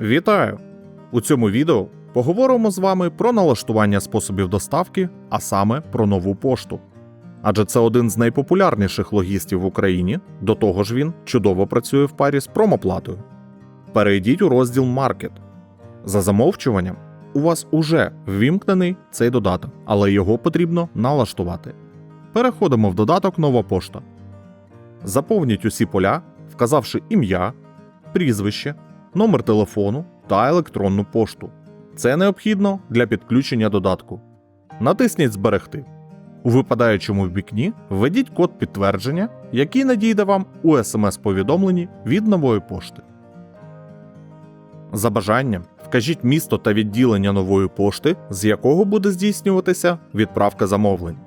Вітаю! У цьому відео поговоримо з вами про налаштування способів доставки, а саме про нову пошту. Адже це один з найпопулярніших логістів в Україні, до того ж він чудово працює в парі з промоплатою. Перейдіть у розділ Маркет. За замовчуванням, у вас уже ввімкнений цей додаток, але його потрібно налаштувати. Переходимо в додаток Нова пошта. Заповніть усі поля, вказавши ім'я, прізвище, номер телефону та електронну пошту. Це необхідно для підключення додатку. Натисніть Зберегти. У випадаючому вікні введіть код підтвердження, який надійде вам у смс-повідомленні від нової пошти. За бажанням вкажіть місто та відділення нової пошти, з якого буде здійснюватися відправка замовлень.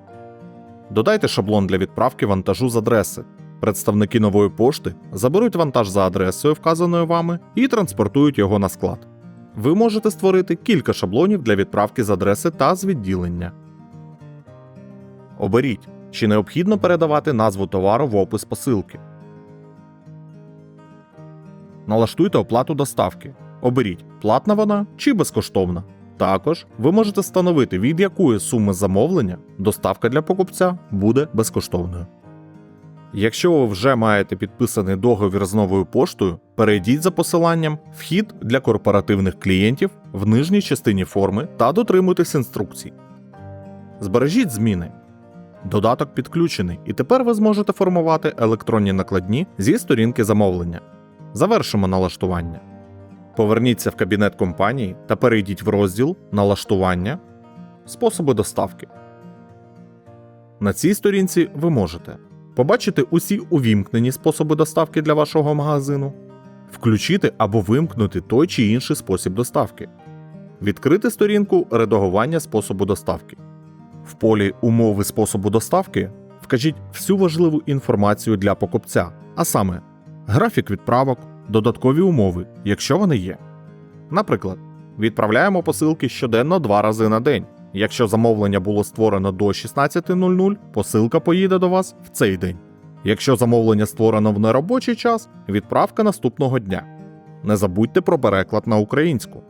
Додайте шаблон для відправки вантажу з адреси. Представники нової пошти заберуть вантаж за адресою, вказаною вами, і транспортують його на склад. Ви можете створити кілька шаблонів для відправки з адреси та з відділення. Оберіть, чи необхідно передавати назву товару в опис посилки. Налаштуйте оплату доставки. Оберіть, платна вона чи безкоштовна. Також ви можете встановити, від якої суми замовлення доставка для покупця буде безкоштовною. Якщо ви вже маєте підписаний договір з новою поштою, перейдіть за посиланням Вхід для корпоративних клієнтів в нижній частині форми та дотримуйтесь інструкцій. Збережіть зміни. Додаток підключений, і тепер ви зможете формувати електронні накладні зі сторінки замовлення. Завершимо налаштування. Поверніться в кабінет компанії та перейдіть в розділ Налаштування Способи доставки. На цій сторінці ви можете побачити усі увімкнені способи доставки для вашого магазину, включити або вимкнути той чи інший спосіб доставки, відкрити сторінку редагування способу доставки. В полі Умови способу доставки вкажіть всю важливу інформацію для покупця, а саме графік відправок, додаткові умови, якщо вони є. Наприклад, відправляємо посилки щоденно два рази на день. Якщо замовлення було створено до 16.00, посилка поїде до вас в цей день. Якщо замовлення створено в неробочий час, відправка наступного дня. Не забудьте про переклад на українську.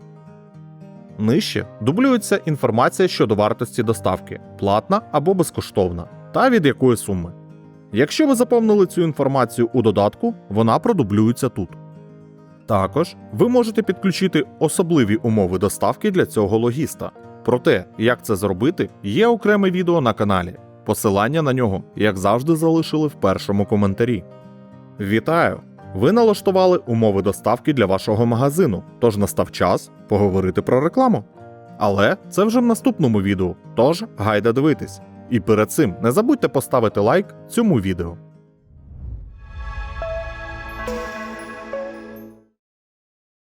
Нижче дублюється інформація щодо вартості доставки, платна або безкоштовна, та від якої суми. Якщо ви заповнили цю інформацію у додатку, вона продублюється тут. Також ви можете підключити особливі умови доставки для цього логіста. Про те, як це зробити, є окреме відео на каналі. Посилання на нього, як завжди, залишили в першому коментарі. Вітаю! Ви налаштували умови доставки для вашого магазину, тож настав час поговорити про рекламу. Але це вже в наступному відео, тож гайда дивитись. І перед цим не забудьте поставити лайк цьому відео.